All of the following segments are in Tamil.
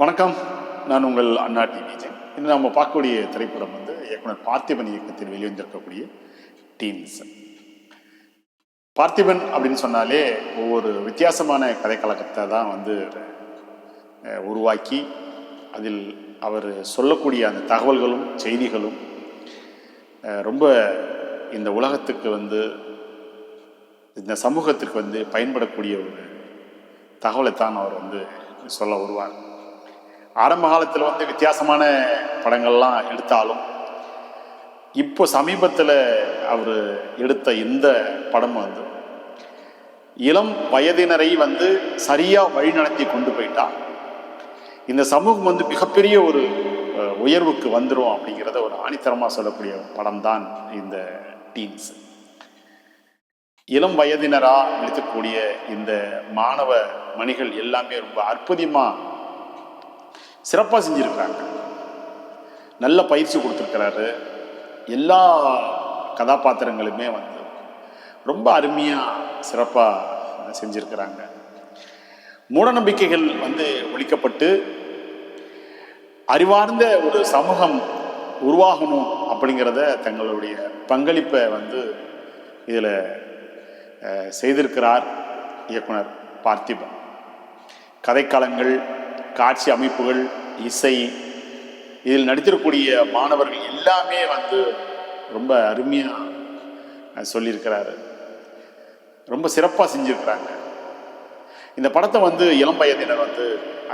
வணக்கம். நான் உங்கள் அண்ணா டி விஜய். இன்று நம்ம பார்க்கக்கூடிய திரைப்படம் வந்து இயக்குனர் பார்த்திபன் இயக்கத்தில் வெளிவந்திருக்கக்கூடிய டீன்ஸ் பார்த்திபன் அப்படின்னு சொன்னாலே ஒவ்வொரு வித்தியாசமான கதைக்கழகத்தை தான் வந்து உருவாக்கி அதில் அவர் சொல்லக்கூடிய அந்த தகவல்களும் செய்திகளும் ரொம்ப இந்த உலகத்துக்கு வந்து இந்த சமூகத்துக்கு வந்து பயன்படக்கூடிய ஒரு தகவலை தான் அவர் வந்து சொல்ல வருவார். ஆரம்ப காலத்தில் வந்து வித்தியாசமான படங்கள்லாம் எடுத்தாலும் இப்போ சமீபத்தில் அவர் எடுத்த இந்த படம் வந்து இளம் வயதினரை வந்து சரியாக வழிநடத்தி கொண்டு போயிட்டா. இந்த சமூகம் வந்து மிகப்பெரிய ஒரு உயர்வுக்கு வந்துடும் அப்படிங்கிறத ஒரு ஆணித்தரமாக சொல்லக்கூடிய படம் தான் இந்த டீன்ஸ் இளம் வயதினராக இருக்கக்கூடிய இந்த மாணவ மணிகள் எல்லாமே ரொம்ப அற்புதமாக சிறப்பாக செஞ்சுருக்கிறாங்க. நல்ல பயிற்சி கொடுத்துருக்கிறாரு. எல்லா கதாபாத்திரங்களுமே வந்து ரொம்ப அருமையாக சிறப்பாக செஞ்சுருக்கிறாங்க. மூடநம்பிக்கைகள் வந்து ஒழிக்கப்பட்டு அறிவார்ந்த ஒரு சமூகம் உருவாகணும் அப்படிங்கிறத தங்களுடைய பங்களிப்பை வந்து இதில் செய்திருக்கிறார் இயக்குனர் பார்த்திபன். கதைக்களங்கள் காட்சி அமைப்புகள் இசை இதில் நடித்திருக்கக்கூடிய மாணவர்கள் எல்லாமே வந்து ரொம்ப அருமையாக சொல்லியிருக்கிறாரு. ரொம்ப சிறப்பாக செஞ்சுருக்கிறாங்க. இந்த படத்தை வந்து இளம் வயதினர் வந்து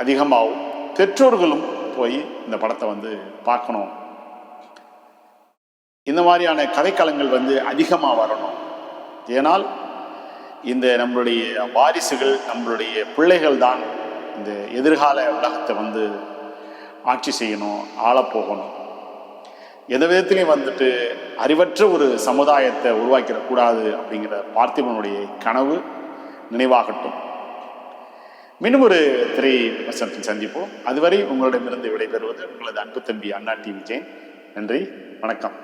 அதிகமாகவும் பெற்றோர்களும் போய் இந்த படத்தை வந்து பார்க்கணும். இந்த மாதிரியான கதைக்களங்கள் வந்து அதிகமாக வரணும். ஏனால் இந்த நம்மளுடைய வாரிசுகள் நம்மளுடைய பிள்ளைகள் தான் இந்த எதிர்கால உலகத்தை வந்து ஆட்சி செய்யணும் ஆளப்போகணும். எந்த விதத்திலையும் வந்துட்டு அறிவற்ற ஒரு சமுதாயத்தை உருவாக்கிடக்கூடாது அப்படிங்கிற பார்த்திபனுடைய கனவு நினைவாகட்டும். மீண்டும் ஒரு திரை வசனத்தில் சந்திப்போம். அதுவரை உங்களிடமிருந்து விடைபெறுவது உங்களது அன்பு தம்பி அண்ணா டி விஜயன் நன்றி வணக்கம்.